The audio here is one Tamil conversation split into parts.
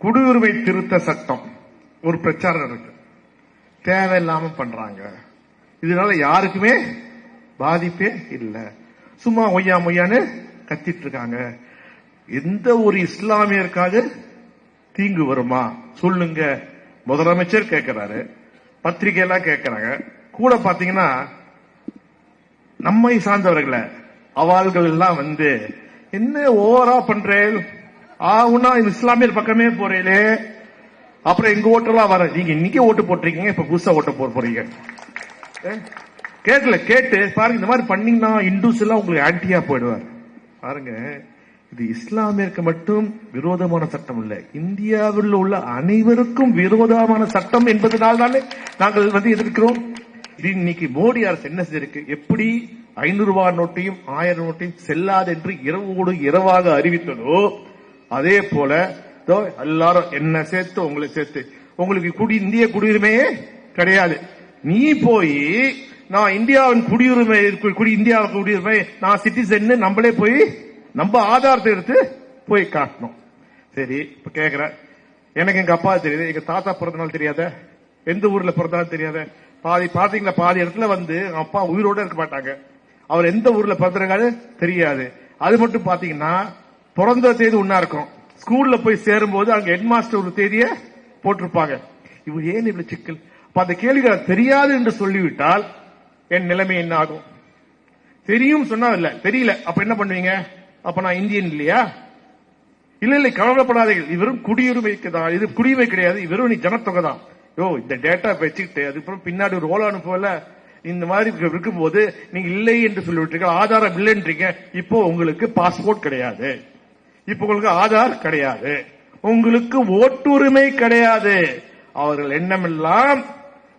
குடியுரிமை திருத்த சட்டம். ஒரு பிரச்சாரம் இருக்கு தேவையில்லாம பண்றாங்க. இதனால யாருக்குமே பாதிப்பே இல்லை. சும்மா ஒய்யா மொய்யான்னு கத்திட்டு இருக்காங்க. எந்த ஒரு இஸ்லாமியருக்காவது தீங்கு வருமா? சொல்லுங்க. முதலமைச்சர் கேட்கிறாரு பத்திரிகை எல்லாம் கேட்கிறாங்க கூட பாத்தீங்கன்னா நம்மை சார்ந்தவர்களை அவாள்கள் எல்லாம் வந்து என்ன ஓவரா பண்றேன்? ஆகுனா இஸ்லாமியர் பக்கமே போறீங்களே அப்புறம் எங்க ஓட்டெல்லாம் வர நீங்க இன்னைக்கே ஓட்டு போட்டிருக்கீங்க இப்ப புதுசா ஓட்ட போற போறீங்க? கேட்கல கேட்டு பாருங்க இந்த மாதிரி பண்ணீங்கன்னா இந்துஸ் எல்லாம் உங்களுக்கு ஆன்டியா போயிடுவார். பாருங்க இது இஸ்லாமியருக்கு மட்டும் விரோதமான சட்டம் இல்ல. இந்தியாவில் உள்ள அனைவருக்கும் விரோதமான சட்டம் என்பதனால் தானே நாங்கள் வந்து எதிர்க்கிறோம். இது இன்னைக்கு மோடி அரசு என்ன செஞ்சிருக்கு? எப்படி ஐநூறு ரூபாய் நோட்டையும் ஆயிரம் நோட்டையும் செல்லாது என்று இரவோடு இரவாக அறிவித்ததோ அதே போல எல்லாரும் என்ன சேர்த்து உங்களை சேர்த்து. உங்களுக்கு குடி இந்திய குடியுரிமையே கிடையாது. நீ போய் நான் இந்தியாவின் குடியுரிமை குடி இந்தியாவின் குடியுரிமை நான் சிட்டிசன் நம்மளே போய் நம்ம ஆதாரத்தை எடுத்து போய் காட்டணும். சரி இப்ப கேக்குற. எனக்கு எங்க அப்பா தெரியுது எங்க தாத்தா பிறந்த தெரியாத எந்த ஊர்ல பிறந்தாலும் தெரியாத. பாதி பாத்தீங்களா பாதி இடத்துல வந்து அப்பா உயிரோட இருக்க மாட்டாங்க. அவர் எந்த ஊர்ல பிறந்திருக்காரு தெரியாது. அது மட்டும் பாத்தீங்கன்னா பிறந்த தேதி ஒன்னா இருக்கும். ஸ்கூல்ல போய் சேரும்போது அங்க ஹெட் மாஸ்டர் ஒரு தேதிய போட்டிருப்பாங்க. இவர் ஏன் இவ்வளவு சிக்கல்? அப்ப அந்த கேள்விகள் தெரியாது என்று சொல்லிவிட்டால் என் நிலைமை என்ன ஆகும்? தெரியும் சொன்னா இல்ல தெரியல. அப்ப என்ன பண்ணுவீங்க? அப்ப நான் இந்தியன் இல்லையா? இல்ல இல்ல கவலைப்படாதீர்கள். இவரும் குடியுரிமைக்கு தான். இது குடியுரிமை கிடையாது. இவரும் நீ ஜனத்தொகை தான். யோ இந்த டேட்டா வச்சுக்கிட்டு அதுக்கப்புறம் பின்னாடி ஒரு ரோல் அனுப்பல இந்த மாதிரி இருக்கும் இருக்கும்போது நீங்க இல்லை என்று சொல்லிவிட்டீங்க ஆதாரம் இல்லைன்றீங்க. இப்போ உங்களுக்கு பாஸ்போர்ட் கிடையாது. இப்போ உங்களுக்கு ஆதார் கிடையாது. உங்களுக்கு ஓட்டுரிமை கிடையாது. அவர்கள் எண்ணமெல்லாம்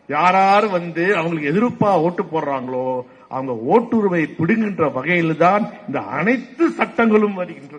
யாரார் வந்து அவங்களுக்கு எதிர்ப்பா ஓட்டு போடுறாங்களோ அவங்க ஓட்டுரிமை பிடுங்கின்ற வகையில் தான் இந்த அனைத்து சட்டங்களும் வருகின்றன.